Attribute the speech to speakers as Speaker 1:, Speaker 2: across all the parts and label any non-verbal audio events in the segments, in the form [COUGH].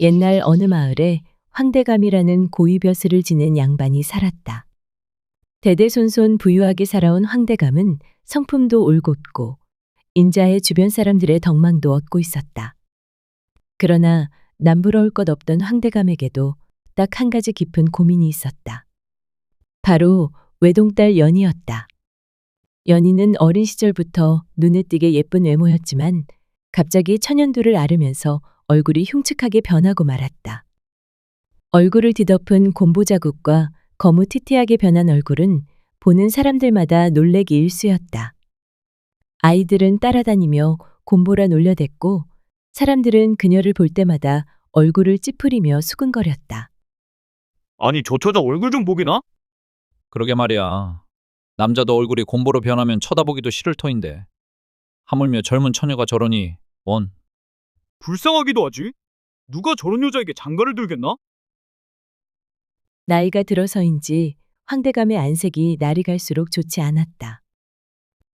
Speaker 1: 옛날 어느 마을에 황대감이라는 고위벼슬을 지낸 양반이 살았다. 대대손손 부유하게 살아온 황대감은 성품도 올곧고 인자의 주변 사람들의 덕망도 얻고 있었다. 그러나 남부러울 것 없던 황대감에게도 딱 한 가지 깊은 고민이 있었다. 바로 외동딸 연희였다. 연희는 어린 시절부터 눈에 띄게 예쁜 외모였지만 갑자기 천연두를 앓으면서 얼굴이 흉측하게 변하고 말았다. 얼굴을 뒤덮은 곰보 자국과 거무튀튀하게 변한 얼굴은 보는 사람들마다 놀래기 일쑤였다. 아이들은 따라다니며 곰보라 놀려댔고 사람들은 그녀를 볼 때마다 얼굴을 찌푸리며 수근거렸다.
Speaker 2: 아니 저 처자 얼굴 좀 보기나?
Speaker 3: 그러게 말이야. 남자도 얼굴이 곰보로 변하면 쳐다보기도 싫을 터인데. 하물며 젊은 처녀가 저러니 원.
Speaker 2: 불쌍하기도 하지. 누가 저런 여자에게 장가를 들겠나?
Speaker 1: 나이가 들어서인지 황대감의 안색이 날이 갈수록 좋지 않았다.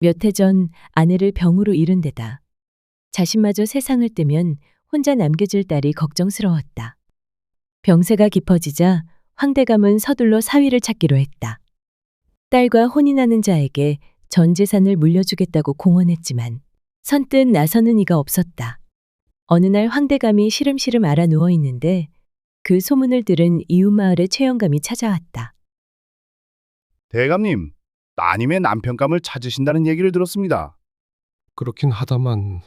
Speaker 1: 몇 해 전 아내를 병으로 잃은 데다 자신마저 세상을 뜨면 혼자 남겨질 딸이 걱정스러웠다. 병세가 깊어지자 황대감은 서둘러 사위를 찾기로 했다. 딸과 혼인하는 자에게 전 재산을 물려주겠다고 공언했지만 선뜻 나서는 이가 없었다. 어느 날 황대감이 시름시름 알아 누워 있는데 그 소문을 들은 이웃 마을의 최영감이 찾아왔다.
Speaker 4: 대감님, 따님의 남편감을 찾으신다는 얘기를 들었습니다.
Speaker 5: 그렇긴 하다만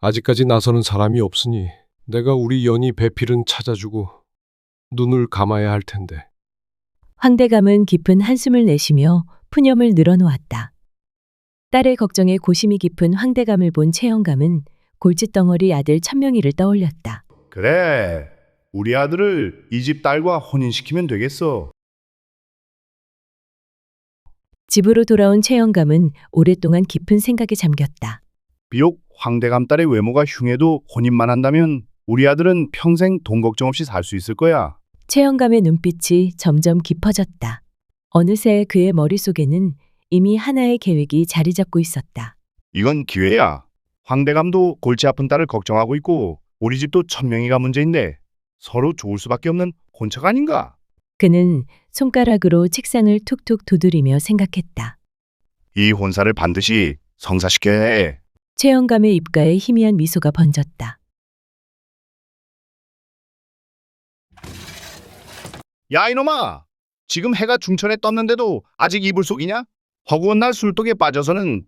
Speaker 5: 아직까지 나서는 사람이 없으니 내가 우리 연희 배필은 찾아주고 눈을 감아야 할 텐데.
Speaker 1: 황대감은 깊은 한숨을 내쉬며 푸념을 늘어놓았다. 딸의 걱정에 고심이 깊은 황대감을 본 최영감은 골칫덩어리 아들 천명이를 떠올렸다.
Speaker 4: 그래, 우리 아들을 이 집 딸과 혼인시키면 되겠어.
Speaker 1: 집으로 돌아온 최영감은 오랫동안 깊은 생각에 잠겼다.
Speaker 4: 비록 황대감 딸의 외모가 흉해도 혼인만 한다면 우리 아들은 평생 돈 걱정 없이 살 수 있을 거야.
Speaker 1: 최영감의 눈빛이 점점 깊어졌다. 어느새 그의 머릿속에는 이미 하나의 계획이 자리 잡고 있었다.
Speaker 4: 이건 기회야. 황대감도 골치 아픈 딸을 걱정하고 있고 우리 집도 천명이가 문제인데 서로 좋을 수밖에 없는 혼처가 아닌가?
Speaker 1: 그는 손가락으로 책상을 툭툭 두드리며 생각했다.
Speaker 4: 이 혼사를 반드시 성사시켜야 해.
Speaker 1: 최영감의 입가에 희미한 미소가 번졌다.
Speaker 4: 야 이놈아! 지금 해가 중천에 떴는데도 아직 이불 속이냐? 허구한 날 술독에 빠져서는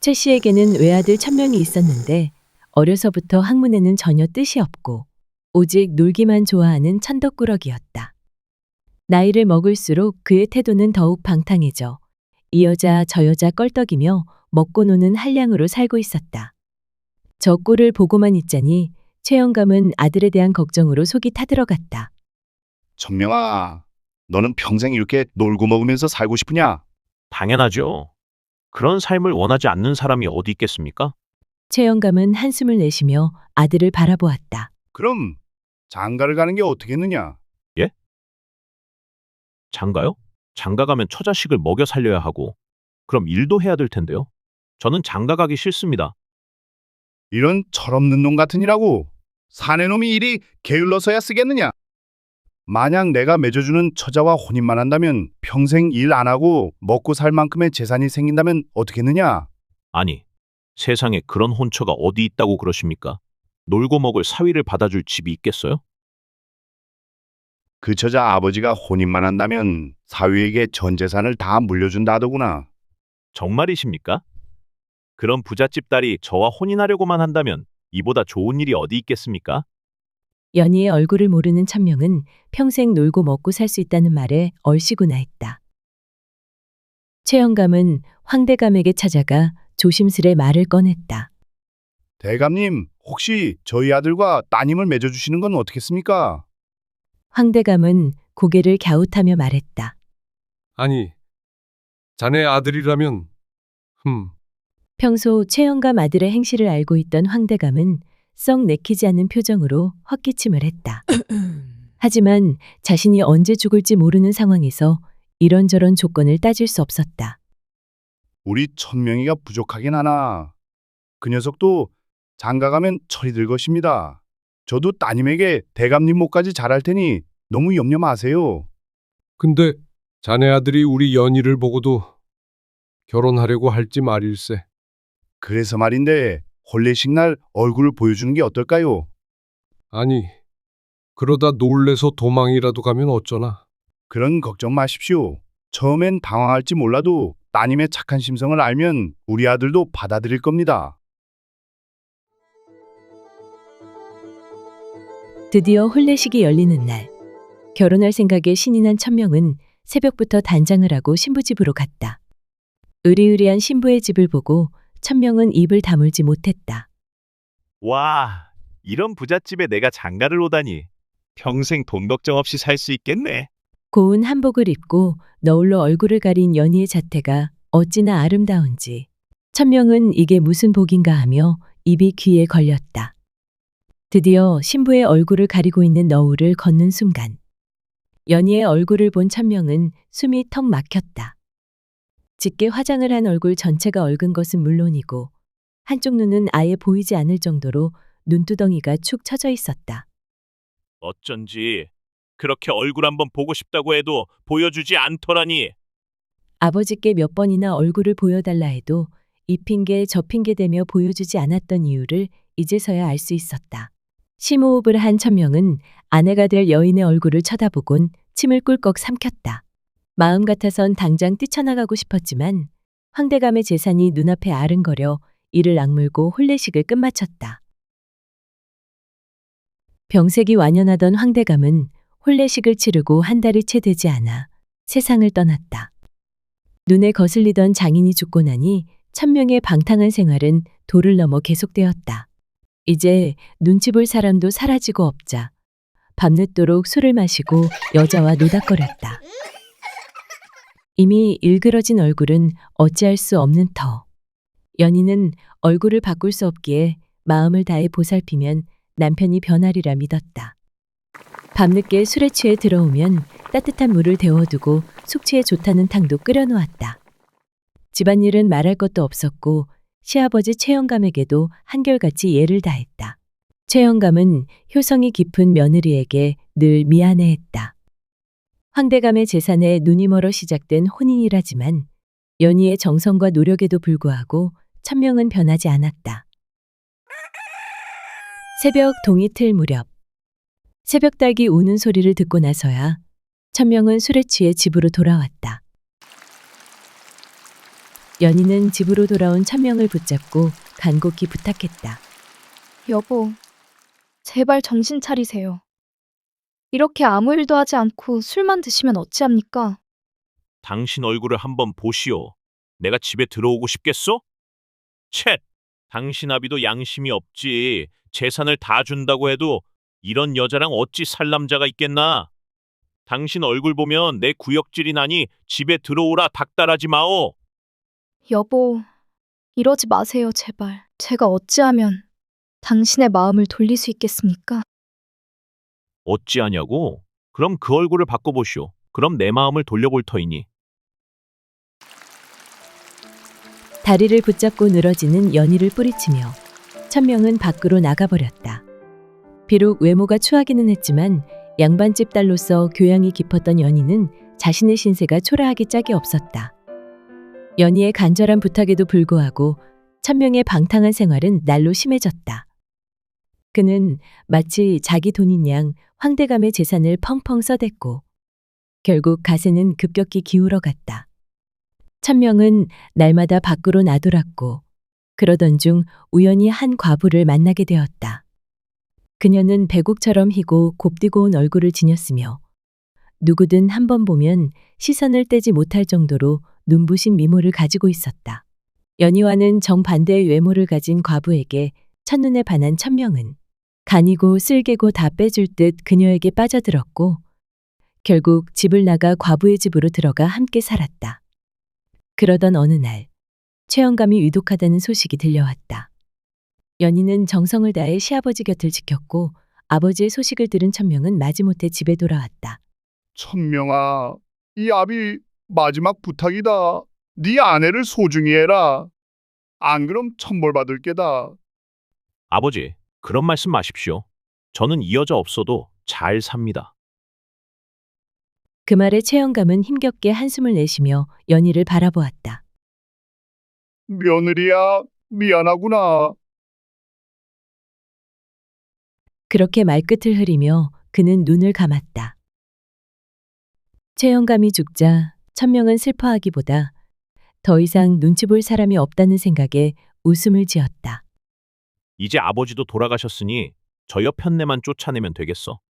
Speaker 1: 최 씨에게는 외아들 천명이 있었는데 어려서부터 학문에는 전혀 뜻이 없고 오직 놀기만 좋아하는 천덕꾸러기였다. 나이를 먹을수록 그의 태도는 더욱 방탕해져 이 여자 저 여자 껄떡이며 먹고 노는 한량으로 살고 있었다. 저 꼴을 보고만 있자니 최영감은 아들에 대한 걱정으로 속이 타들어갔다.
Speaker 4: 천명아, 너는 평생 이렇게 놀고 먹으면서 살고 싶으냐?
Speaker 6: 당연하죠. 그런 삶을 원하지 않는 사람이 어디 있겠습니까?
Speaker 1: 최영감은 한숨을 내쉬며 아들을 바라보았다.
Speaker 4: 그럼 장가를 가는 게 어떻겠느냐?
Speaker 6: 장가요? 장가 가면 처자식을 먹여 살려야 하고 그럼 일도 해야 될 텐데요. 저는 장가 가기 싫습니다.
Speaker 4: 이런 철없는 놈 같으니라고 사내놈이 일이 게을러서야 쓰겠느냐? 만약 내가 맺어주는 처자와 혼인만 한다면 평생 일 안 하고 먹고 살 만큼의 재산이 생긴다면 어떻겠느냐?
Speaker 6: 아니, 세상에 그런 혼처가 어디 있다고 그러십니까? 놀고 먹을 사위를 받아줄 집이 있겠어요?
Speaker 4: 그 처자 아버지가 혼인만 한다면 사위에게 전 재산을 다 물려준다 하더구나.
Speaker 6: 정말이십니까? 그런 부잣집 딸이 저와 혼인하려고만 한다면 이보다 좋은 일이 어디 있겠습니까?
Speaker 1: 연희의 얼굴을 모르는 천명은 평생 놀고 먹고 살 수 있다는 말에 얼씨구나 했다. 최영감은 황대감에게 찾아가 조심스레 말을 꺼냈다.
Speaker 4: 대감님, 혹시 저희 아들과 따님을 맺어주시는 건 어떻겠습니까?
Speaker 1: 황대감은 고개를 갸웃하며 말했다.
Speaker 5: 아니, 자네 아들이라면 흠,
Speaker 1: 평소 최영감 아들의 행실을 알고 있던 황대감은 썩 내키지 않는 표정으로 헛기침을 했다. [CLEARS THROAT] 하지만 자신이 언제 죽을지 모르는 상황에서 이런저런 조건을 따질 수 없었다.
Speaker 4: 우리 천명이가 부족하긴 하나. 그 녀석도 장가가면 철이 들 것입니다. 저도 따님에게 대감님 목까지 잘할 테니 너무 염려 마세요.
Speaker 5: 근데 자네 아들이 우리 연희를 보고도 결혼하려고 할지 말일세.
Speaker 4: 그래서 말인데 혼례식 날 얼굴을 보여주는 게 어떨까요?
Speaker 5: 아니, 그러다 놀래서 도망이라도 가면 어쩌나.
Speaker 4: 그런 걱정 마십시오. 처음엔 당황할지 몰라도 따님의 착한 심성을 알면 우리 아들도 받아들일 겁니다.
Speaker 1: 드디어 혼례식이 열리는 날. 결혼할 생각에 신이 난 천명은 새벽부터 단장을 하고 신부 집으로 갔다. 의리의리한 신부의 집을 보고 천명은 입을 다물지 못했다.
Speaker 6: 와, 이런 부잣집에 내가 장가를 오다니. 평생 돈 걱정 없이 살 수 있겠네.
Speaker 1: 고운 한복을 입고 너울로 얼굴을 가린 연희의 자태가 어찌나 아름다운지. 천명은 이게 무슨 복인가 하며 입이 귀에 걸렸다. 드디어 신부의 얼굴을 가리고 있는 너울을 걷는 순간 연희의 얼굴을 본 천명은 숨이 턱 막혔다. 짙게 화장을 한 얼굴 전체가 얼근 것은 물론이고 한쪽 눈은 아예 보이지 않을 정도로 눈두덩이가 축 처져 있었다.
Speaker 6: 어쩐지 그렇게 얼굴 한번 보고 싶다고 해도 보여주지 않더라니.
Speaker 1: 아버지께 몇 번이나 얼굴을 보여달라 해도 이 핑계 저 핑계 대며 보여주지 않았던 이유를 이제서야 알 수 있었다. 심호흡을 한 천명은 아내가 될 여인의 얼굴을 쳐다보곤 침을 꿀꺽 삼켰다. 마음 같아선 당장 뛰쳐나가고 싶었지만 황대감의 재산이 눈앞에 아른거려 이를 악물고 혼례식을 끝마쳤다. 병색이 완연하던 황대감은 혼례식을 치르고 한 달이 채 되지 않아 세상을 떠났다. 눈에 거슬리던 장인이 죽고 나니 천명의 방탕한 생활은 도를 넘어 계속되었다. 이제 눈치 볼 사람도 사라지고 없자 밤늦도록 술을 마시고 여자와 노닥거렸다. 이미 일그러진 얼굴은 어찌할 수 없는 터. 연희는 얼굴을 바꿀 수 없기에 마음을 다해 보살피면 남편이 변하리라 믿었다. 밤늦게 술에 취해 들어오면 따뜻한 물을 데워두고 숙취에 좋다는 탕도 끓여놓았다. 집안일은 말할 것도 없었고 시아버지 최영감에게도 한결같이 예를 다했다. 최영감은 효성이 깊은 며느리에게 늘 미안해했다. 황대감의 재산에 눈이 멀어 시작된 혼인이라지만 연희의 정성과 노력에도 불구하고 천명은 변하지 않았다. 새벽 동이 틀 무렵 새벽닭이 우는 소리를 듣고 나서야 천명은 술에 취해 집으로 돌아왔다. 연희는 집으로 돌아온 천명을 붙잡고 간곡히 부탁했다.
Speaker 7: 여보, 제발 정신 차리세요. 이렇게 아무 일도 하지 않고 술만 드시면 어찌합니까?
Speaker 6: 당신 얼굴을 한번 보시오. 내가 집에 들어오고 싶겠소? 쳇! 당신 아비도 양심이 없지. 재산을 다 준다고 해도 이런 여자랑 어찌 살 남자가 있겠나? 당신 얼굴 보면 내 구역질이 나니 집에 들어오라 닥달하지 마오.
Speaker 7: 여보, 이러지 마세요, 제발. 제가 어찌하면 당신의 마음을 돌릴 수 있겠습니까?
Speaker 6: 어찌하냐고? 그럼 그 얼굴을 바꿔보시오. 그럼 내 마음을 돌려볼 터이니.
Speaker 1: 다리를 붙잡고 늘어지는 연희를 뿌리치며 천명은 밖으로 나가버렸다. 비록 외모가 추하기는 했지만 양반집 딸로서 교양이 깊었던 연희는 자신의 신세가 초라하기 짝이 없었다. 연희의 간절한 부탁에도 불구하고 천명의 방탕한 생활은 날로 심해졌다. 그는 마치 자기 돈인 양 황대감의 재산을 펑펑 써댔고 결국 가세는 급격히 기울어 갔다. 천명은 날마다 밖으로 나돌았고 그러던 중 우연히 한 과부를 만나게 되었다. 그녀는 배곡처럼 희고 곱디고 온 얼굴을 지녔으며 누구든 한 번 보면 시선을 떼지 못할 정도로 눈부신 미모를 가지고 있었다. 연희와는 정반대의 외모를 가진 과부에게 첫눈에 반한 천명은 간이고 쓸개고 다 빼줄 듯 그녀에게 빠져들었고 결국 집을 나가 과부의 집으로 들어가 함께 살았다. 그러던 어느 날 최영감이 위독하다는 소식이 들려왔다. 연희는 정성을 다해 시아버지 곁을 지켰고 아버지의 소식을 들은 천명은 마지못해 집에 돌아왔다.
Speaker 4: 천명아, 이 아비 마지막 부탁이다. 네 아내를 소중히 해라. 안 그럼 천벌 받을 게다.
Speaker 6: 아버지, 그런 말씀 마십시오. 저는 이 여자 없어도 잘 삽니다.
Speaker 1: 그 말에 최영감은 힘겹게 한숨을 내쉬며 연희를 바라보았다.
Speaker 4: 며느리야, 미안하구나.
Speaker 1: 그렇게 말끝을 흐리며 그는 눈을 감았다. 최영감이 죽자 천명은 슬퍼하기보다 더 이상 눈치 볼 사람이 없다는 생각에 웃음을 지었다.
Speaker 6: 이제 아버지도 돌아가셨으니 저 옆 편내만 쫓아내면 되겠어.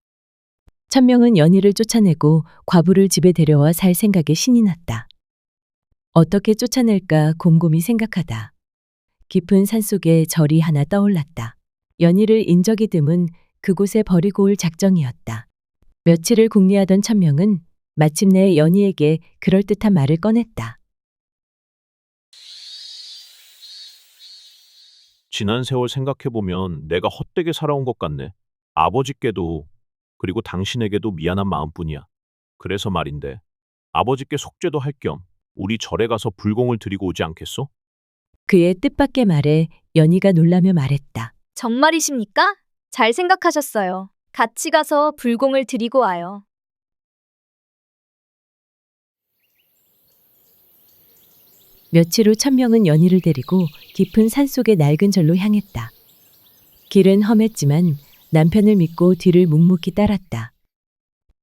Speaker 1: 천명은 연희를 쫓아내고 과부를 집에 데려와 살 생각에 신이 났다. 어떻게 쫓아낼까 곰곰이 생각하다. 깊은 산속에 절이 하나 떠올랐다. 연희를 인적이 드문 그곳에 버리고 올 작정이었다. 며칠을 궁리하던 천명은 마침내 연희에게 그럴듯한 말을 꺼냈다.
Speaker 6: 지난 세월 생각해보면 내가 헛되게 살아온 것 같네. 아버지께도 그리고 당신에게도 미안한 마음뿐이야. 그래서 말인데 아버지께 속죄도 할 겸 우리 절에 가서 불공을 드리고 오지 않겠소?
Speaker 1: 그의 뜻밖의 말에 연희가 놀라며 말했다.
Speaker 7: 정말이십니까? 잘 생각하셨어요. 같이 가서 불공을 드리고 와요.
Speaker 1: 며칠 후 천명은 연희를 데리고 깊은 산속의 낡은 절로 향했다. 길은 험했지만 남편을 믿고 뒤를 묵묵히 따랐다.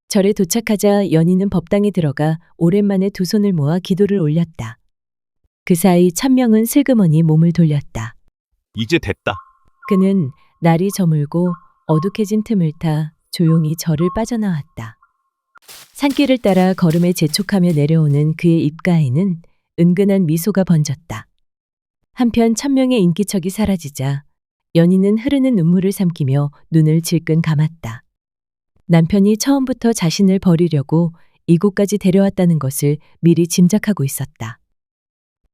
Speaker 1: 절에 도착하자 연희는 법당에 들어가 오랜만에 두 손을 모아 기도를 올렸다. 그 사이 천명은 슬그머니 몸을 돌렸다.
Speaker 6: 이제 됐다.
Speaker 1: 그는 날이 저물고 어둑해진 틈을 타 조용히 절을 빠져나왔다. 산길을 따라 걸음에 재촉하며 내려오는 그의 입가에는 은근한 미소가 번졌다. 한편 천명의 인기척이 사라지자 연희는 흐르는 눈물을 삼키며 눈을 질끈 감았다. 남편이 처음부터 자신을 버리려고 이곳까지 데려왔다는 것을 미리 짐작하고 있었다.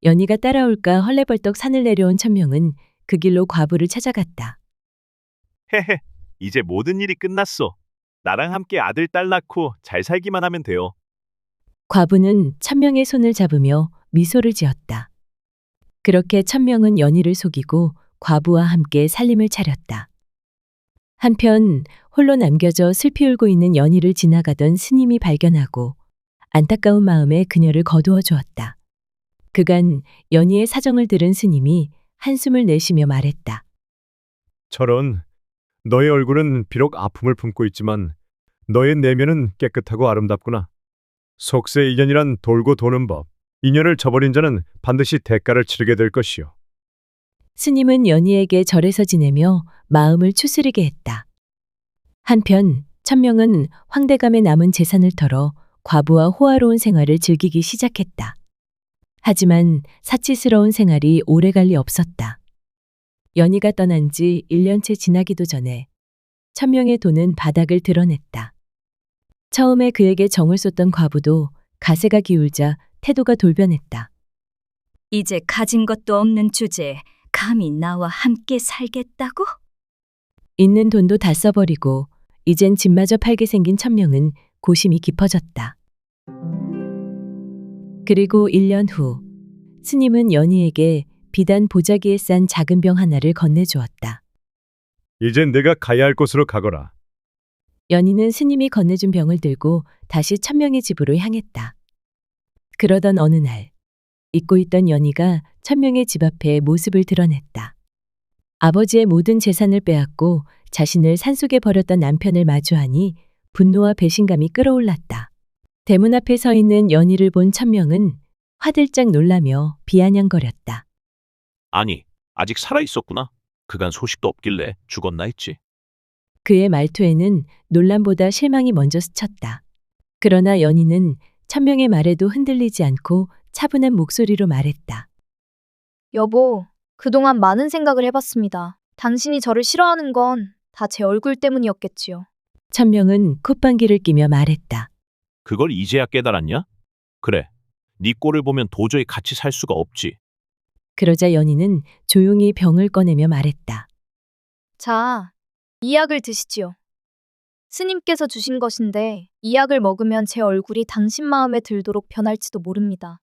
Speaker 1: 연희가 따라올까 헐레벌떡 산을 내려온 천명은 그 길로 과부를 찾아갔다.
Speaker 6: 헤헤, 이제 모든 일이 끝났어. 나랑 함께 아들, 딸 낳고 잘 살기만 하면 돼요.
Speaker 1: 과부는 천명의 손을 잡으며 미소를 지었다. 그렇게 천명은 연희를 속이고 과부와 함께 살림을 차렸다. 한편 홀로 남겨져 슬피 울고 있는 연희를 지나가던 스님이 발견하고 안타까운 마음에 그녀를 거두어 주었다. 그간 연희의 사정을 들은 스님이 한숨을 내쉬며 말했다.
Speaker 8: 저런 너의 얼굴은 비록 아픔을 품고 있지만 너의 내면은 깨끗하고 아름답구나. 속세 인연이란 돌고 도는 법. 인연을 저버린 자는 반드시 대가를 치르게 될 것이요.
Speaker 1: 스님은 연희에게 절에서 지내며 마음을 추스리게 했다. 한편 천명은 황대감에 남은 재산을 털어 과부와 호화로운 생활을 즐기기 시작했다. 하지만 사치스러운 생활이 오래갈 리 없었다. 연희가 떠난 지 1년째 지나기도 전에 천명의 돈은 바닥을 드러냈다. 처음에 그에게 정을 쏟던 과부도 가세가 기울자 태도가 돌변했다.
Speaker 9: 이제 가진 것도 없는 주제에 감히 나와 함께 살겠다고?
Speaker 1: 있는 돈도 다 써버리고 이젠 집마저 팔게 생긴 천명은 고심이 깊어졌다. 그리고 1년 후 스님은 연희에게 비단 보자기에 싼 작은 병 하나를 건네주었다.
Speaker 8: 이젠 내가 가야 할 곳으로 가거라.
Speaker 1: 연희는 스님이 건네준 병을 들고 다시 천명의 집으로 향했다. 그러던 어느 날 잊고 있던 연희가 천명의 집 앞에 모습을 드러냈다. 아버지의 모든 재산을 빼앗고 자신을 산속에 버렸던 남편을 마주하니 분노와 배신감이 끌어올랐다. 대문 앞에 서 있는 연희를 본 천명은 화들짝 놀라며 비아냥거렸다.
Speaker 6: 아니, 아직 살아 있었구나. 그간 소식도 없길래 죽었나 했지.
Speaker 1: 그의 말투에는 논란보다 실망이 먼저 스쳤다. 그러나 연희는 천명의 말에도 흔들리지 않고 차분한 목소리로 말했다.
Speaker 7: 여보, 그동안 많은 생각을 해봤습니다. 당신이 저를 싫어하는 건 다 제 얼굴 때문이었겠지요.
Speaker 1: 천명은 콧방귀를 끼며 말했다.
Speaker 6: 그걸 이제야 깨달았냐? 그래. 네 꼴을 보면 도저히 같이 살 수가 없지.
Speaker 1: 그러자 연희는 조용히 병을 꺼내며 말했다.
Speaker 7: 자, 이 약을 드시지요. 스님께서 주신 것인데 이 약을 먹으면 제 얼굴이 당신 마음에 들도록 변할지도 모릅니다.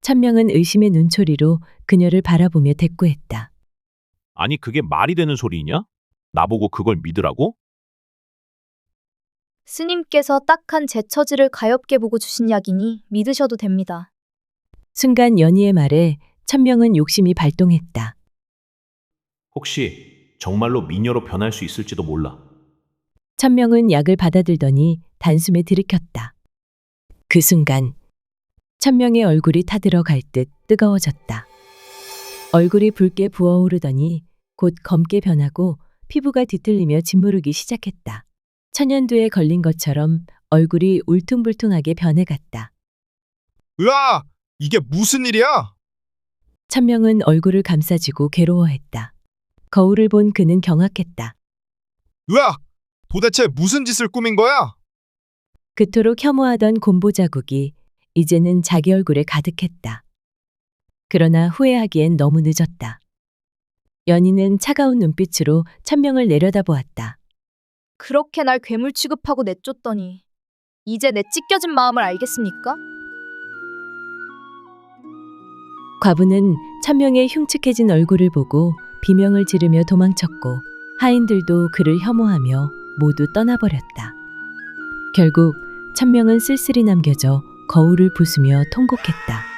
Speaker 1: 천명은 의심의 눈초리로 그녀를 바라보며 대꾸했다.
Speaker 6: 아니 그게 말이 되는 소리냐? 나보고 그걸 믿으라고?
Speaker 7: 스님께서 딱한 제 처지를 가엾게 보고 주신 약이니 믿으셔도 됩니다.
Speaker 1: 순간 연희의 말에 천명은 욕심이 발동했다.
Speaker 6: 혹시 정말로 미녀로 변할 수 있을지도 몰라.
Speaker 1: 천명은 약을 받아들더니 단숨에 들이켰다. 그 순간 천명의 얼굴이 타들어갈 듯 뜨거워졌다. 얼굴이 붉게 부어오르더니 곧 검게 변하고 피부가 뒤틀리며 짓무르기 시작했다. 천연두에 걸린 것처럼 얼굴이 울퉁불퉁하게 변해갔다.
Speaker 4: 으아! 이게 무슨 일이야?
Speaker 1: 천명은 얼굴을 감싸쥐고 괴로워했다. 거울을 본 그는 경악했다.
Speaker 4: 으아! 도대체 무슨 짓을 꾸민 거야?
Speaker 1: 그토록 혐오하던 곰보 자국이 이제는 자기 얼굴에 가득했다. 그러나 후회하기엔 너무 늦었다. 연희는 차가운 눈빛으로 천명을 내려다보았다.
Speaker 7: 그렇게 날 괴물 취급하고 내쫓더니 이제 내 찢겨진 마음을 알겠습니까?
Speaker 1: 과부는 천명의 흉측해진 얼굴을 보고 비명을 지르며 도망쳤고 하인들도 그를 혐오하며 모두 떠나버렸다. 결국 천명은 쓸쓸히 남겨져 거울을 부수며 통곡했다.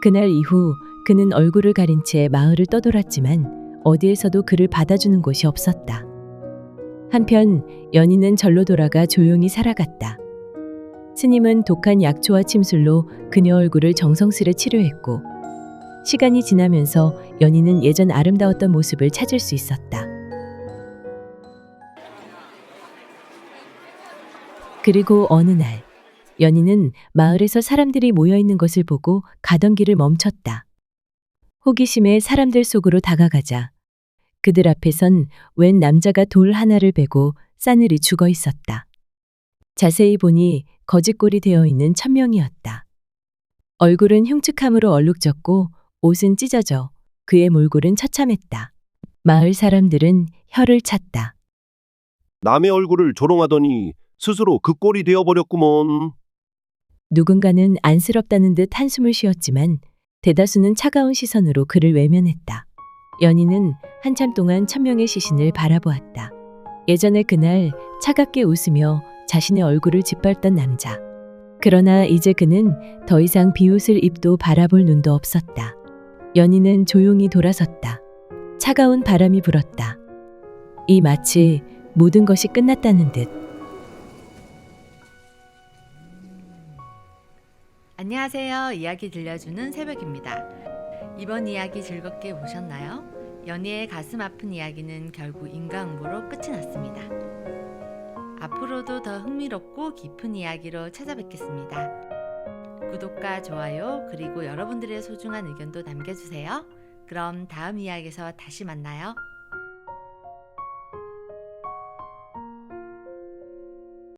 Speaker 1: 그날 이후 그는 얼굴을 가린 채 마을을 떠돌았지만 어디에서도 그를 받아주는 곳이 없었다. 한편 연희는 절로 돌아가 조용히 살아갔다. 스님은 독한 약초와 침술로 그녀 얼굴을 정성스레 치료했고 시간이 지나면서 연희는 예전 아름다웠던 모습을 찾을 수 있었다. 그리고 어느 날 연희는 마을에서 사람들이 모여 있는 것을 보고 가던 길을 멈췄다. 호기심에 사람들 속으로 다가가자 그들 앞에선 웬 남자가 돌 하나를 베고 싸늘히 죽어 있었다. 자세히 보니 거짓골이 되어 있는 천명이었다. 얼굴은 흉측함으로 얼룩졌고 옷은 찢어져 그의 몰골은 처참했다. 마을 사람들은 혀를 찼다.
Speaker 10: 남의 얼굴을 조롱하더니 스스로 그 꼴이 되어버렸구먼.
Speaker 1: 누군가는 안쓰럽다는 듯 한숨을 쉬었지만 대다수는 차가운 시선으로 그를 외면했다. 연희는 한참 동안 천명의 시신을 바라보았다. 예전에 그날 차갑게 웃으며 자신의 얼굴을 짓밟던 남자. 그러나 이제 그는 더 이상 비웃을 입도 바라볼 눈도 없었다. 연희는 조용히 돌아섰다. 차가운 바람이 불었다. 이 마치 모든 것이 끝났다는 듯.
Speaker 11: 안녕하세요. 이야기 들려주는 새벽입니다. 이번 이야기 즐겁게 보셨나요? 연희의 가슴 아픈 이야기는 결국 인과응보로 끝이 났습니다. 앞으로도 더 흥미롭고 깊은 이야기로 찾아뵙겠습니다. 구독과 좋아요 그리고 여러분들의 소중한 의견도 남겨주세요. 그럼 다음 이야기에서 다시 만나요.